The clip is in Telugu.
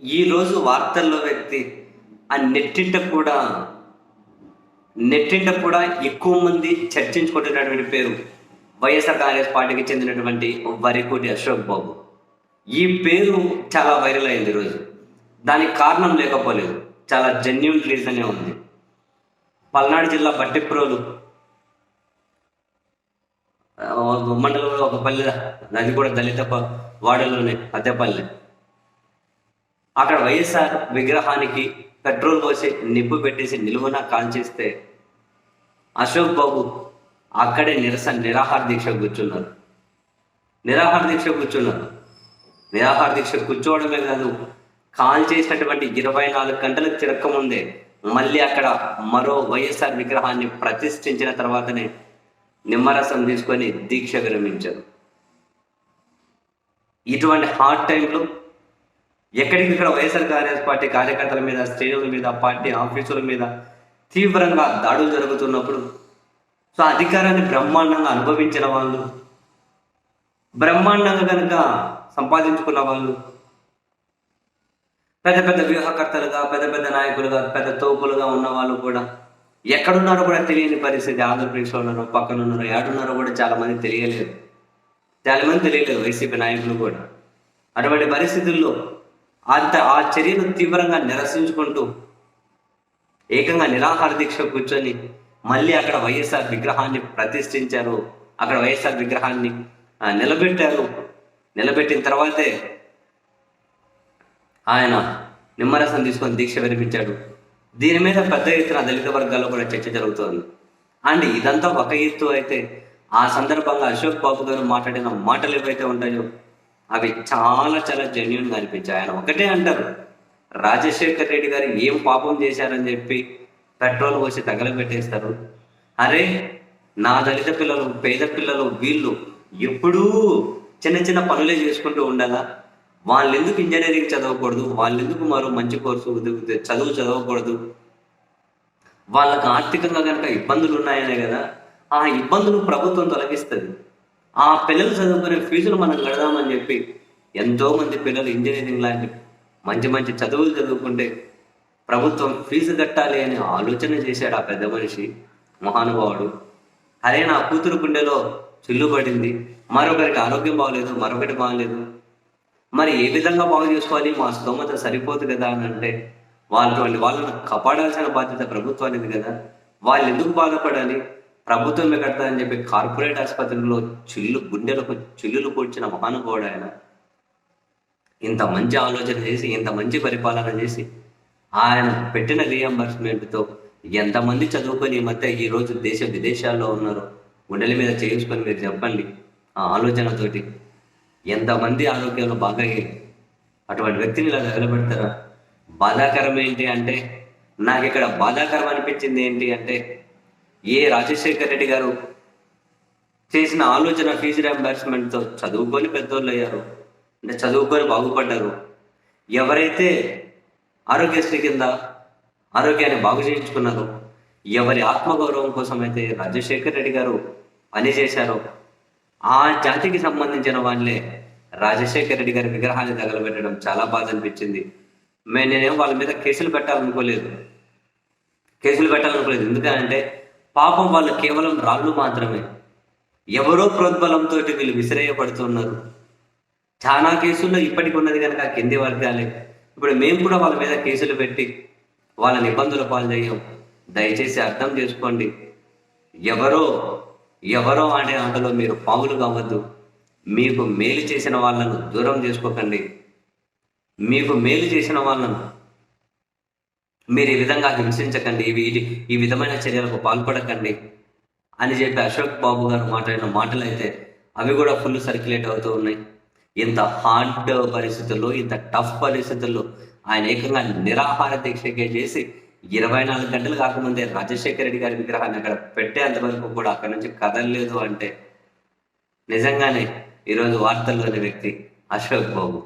ఈరోజు వార్తల్లో వ్యక్తి ఆ నెట్టింట కూడా నెట్టింట కూడా ఎక్కువ మంది చర్చించుకుంటున్నటువంటి పేరు వైఎస్ఆర్ కాంగ్రెస్ పార్టీకి చెందినటువంటి వరికోటి అశోక్ బాబు. ఈ పేరు చాలా వైరల్ అయింది ఈరోజు దానికి కారణం లేకపోలేదు. చాలా జెన్యున్ రీజనే ఉంది. పల్నాడు జిల్లా బట్టిప్రోలు మండలంలో ఒక పల్లె అది కూడా దళిత వాడలోనే అదే పల్లె అక్కడ వైఎస్ఆర్ విగ్రహానికి పెట్రోల్ పోసి నిప్పు పెట్టేసి నిలువున కాల్చేస్తే అశోక్ బాబు అక్కడే నిరసన నిరాహార దీక్ష కూర్చున్నారు. నిరాహార దీక్ష కూర్చున్నారు. నిరాహార దీక్ష కూర్చోవడమే కాదు కాల్ చేసినటువంటి ఇరవై నాలుగు గంటలకు తిరక్కముందే మళ్ళీ అక్కడ మరో వైఎస్ఆర్ విగ్రహాన్ని ప్రతిష్ఠించిన తర్వాతనే నిమ్మరసం తీసుకొని దీక్ష విరమించారు. ఇటువంటి హార్డ్ టైంలో ఎక్కడికిక్కడ వైఎస్ఆర్ కాంగ్రెస్ పార్టీ కార్యకర్తల మీద శ్రేణుల మీద పార్టీ ఆఫీసుల మీద తీవ్రంగా దాడులు జరుగుతున్నప్పుడు సో అధికారాన్ని బ్రహ్మాండంగా అనుభవించిన వాళ్ళు బ్రహ్మాండంగా కనుక సంపాదించుకున్న వాళ్ళు పెద్ద పెద్ద వ్యూహకర్తలుగా పెద్ద పెద్ద నాయకులుగా పెద్ద తోపులుగా ఉన్న వాళ్ళు కూడా ఎక్కడున్నారో కూడా తెలియని పరిస్థితి ఆంధ్రప్రదేశ్లో ఉన్నారో పక్కన ఉన్నారో ఏడున్నారో కూడా చాలా మంది తెలియలేదు. చాలా మంది తెలియలేదు వైసీపీ నాయకులు కూడా. అటువంటి పరిస్థితుల్లో అంత ఆ చర్యను తీవ్రంగా నిరసించుకుంటూ ఏకంగా నిరాహార దీక్ష కూర్చొని మళ్ళీ అక్కడ వైఎస్ఆర్ విగ్రహాన్ని ప్రతిష్ఠించారు. అక్కడ వైఎస్ఆర్ విగ్రహాన్ని నిలబెట్టారు. నిలబెట్టిన తర్వాతే ఆయన నిమ్మరసం తీసుకొని దీక్ష విరమించాడు దీని మీద పెద్ద ఎత్తున దళిత వర్గాల్లో కూడా చర్చ జరుగుతోంది. అండ్ ఇదంతా ఒక ఎత్తు అయితే ఆ సందర్భంగా అశోక్ బాబు గారు మాట్లాడిన మాటలు ఏవైతే ఉంటాయో అవి చాలా చాలా జెన్యున్గా అనిపించాయి. ఆయన ఒకటే అంటారు రాజశేఖర్ రెడ్డి గారు ఏం పాపం చేశారని చెప్పి పెట్రోల్ పోసి తగలబెట్టేస్తారు. అరే నా దళిత పిల్లలు పేద పిల్లలు వీళ్ళు ఎప్పుడూ చిన్న చిన్న పనులే చేసుకుంటూ ఉండాలా? వాళ్ళు ఎందుకు ఇంజనీరింగ్ చదవకూడదు? వాళ్ళు ఎందుకు మరో మంచి కోర్సు చదువు చదవకూడదు? వాళ్ళకి ఆర్థికంగా కనుక ఇబ్బందులు ఉన్నాయనే కదా ఆ ఇబ్బందులు ప్రభుత్వం తొలగిస్తుంది. ఆ పిల్లలు చదువుకునే ఫీజులు మనం కడదామని చెప్పి ఎంతో మంది పిల్లలు ఇంజనీరింగ్ లాంటి మంచి మంచి చదువులు చదువుకుంటే ప్రభుత్వం ఫీజు కట్టాలి అని ఆలోచన చేశాడు ఆ పెద్ద మనిషి మహానుభావుడు. అదే నా కూతురు గుండెలో చిల్లు పడింది. మరొకరికి ఆరోగ్యం బాగలేదు మరొకటి బాగలేదు. మరి ఏ విధంగా బాగు చేసుకోవాలి? మా స్తోమత సరిపోదు కదా అని అంటే వాళ్ళటువంటి వాళ్ళను కాపాడాల్సిన బాధ్యత ప్రభుత్వానికి కదా. వాళ్ళు ఎందుకు బాధపడాలి? ప్రభుత్వమే కడతాదని చెప్పి కార్పొరేట్ ఆసుపత్రుల్లో చిల్లు గుండెలకు చిల్లులు కూర్చిన మహానుభావుడు ఆయన. ఇంత మంచి ఆలోచన చేసి ఇంత మంచి పరిపాలన చేసి ఆయన పెట్టిన రీఎంబర్స్మెంట్తో ఎంతమంది చదువుకొని ఈ మధ్య ఈ రోజు దేశ విదేశాల్లో ఉన్నారు గుండెల మీద చేయించుకొని మీరు చెప్పండి ఆ ఆలోచనతోటి. ఎంతమంది ఆరోగ్యాలు బాగా అటువంటి వ్యక్తిని ఇలా తగలబెడతారా బాధాకరం ఏంటి అంటే నాకు ఇక్కడ బాధాకరం అనిపించింది ఏంటి అంటే ఏ రాజశేఖర్ రెడ్డి గారు చేసిన ఆలోచన ఫీజు తో చదువుకొని పెద్దోళ్ళు అయ్యారు. అంటే చదువుకొని బాగుపడ్డారు. ఎవరైతే ఆరోగ్యశ్రీ కింద ఆరోగ్యాన్ని బాగు చేయించుకున్నారో ఎవరి ఆత్మగౌరవం కోసం అయితే రాజశేఖర్ రెడ్డి గారు పనిచేశారో ఆ జాతికి సంబంధించిన వాళ్ళే రాజశేఖర్ రెడ్డి గారి విగ్రహాన్ని తగలబెట్టడం చాలా బాధ అనిపించింది. మే నేనేం వాళ్ళ మీద కేసులు పెట్టాలనుకోలేదు. కేసులు పెట్టాలనుకోలేదు. ఎందుకంటే పాపం వాళ్ళు కేవలం రాళ్ళు మాత్రమే. ఎవరో ప్రోద్బలంతో వీళ్ళు విసిరేయబడుతున్నారు. చాలా కేసుల్లో ఇప్పటికి ఉన్నది కనుక కింది వర్గాలే. ఇప్పుడు మేము కూడా వాళ్ళ మీద కేసులు పెట్టి వాళ్ళని ఇబ్బందుల పాలు చేయం దయచేసి అర్థం చేసుకోండి. ఎవరో ఎవరో ఆడే ఆటలో మీరు పావులు కావద్దు. మీకు మేలు చేసిన వాళ్ళను దూరం చేసుకోకండి. మీకు మేలు చేసిన వాళ్ళను మీరు ఈ విధంగా హింసించకండి ఇవి ఈ విధమైన చర్యలకు పాల్పడకండి అని చెప్పి అశోక్ బాబు గారు మాట్లాడిన మాటలు అయితే అవి కూడా ఫుల్ సర్క్యులేట్ అవుతూ ఉన్నాయి. ఇంత హార్డ్ పరిస్థితుల్లో ఇంత టఫ్ పరిస్థితుల్లో ఆయన ఏకంగా నిరాహార దీక్షకే చేసి ఇరవై నాలుగు గంటలు కాకముందే రాజశేఖర రెడ్డి గారి విగ్రహాన్ని అక్కడ పెట్టేంత వరకు కూడా అక్కడ నుంచి కదలలేదు అంటే నిజంగానే ఈరోజు వార్తల్లోని వ్యక్తి అశోక్ బాబు.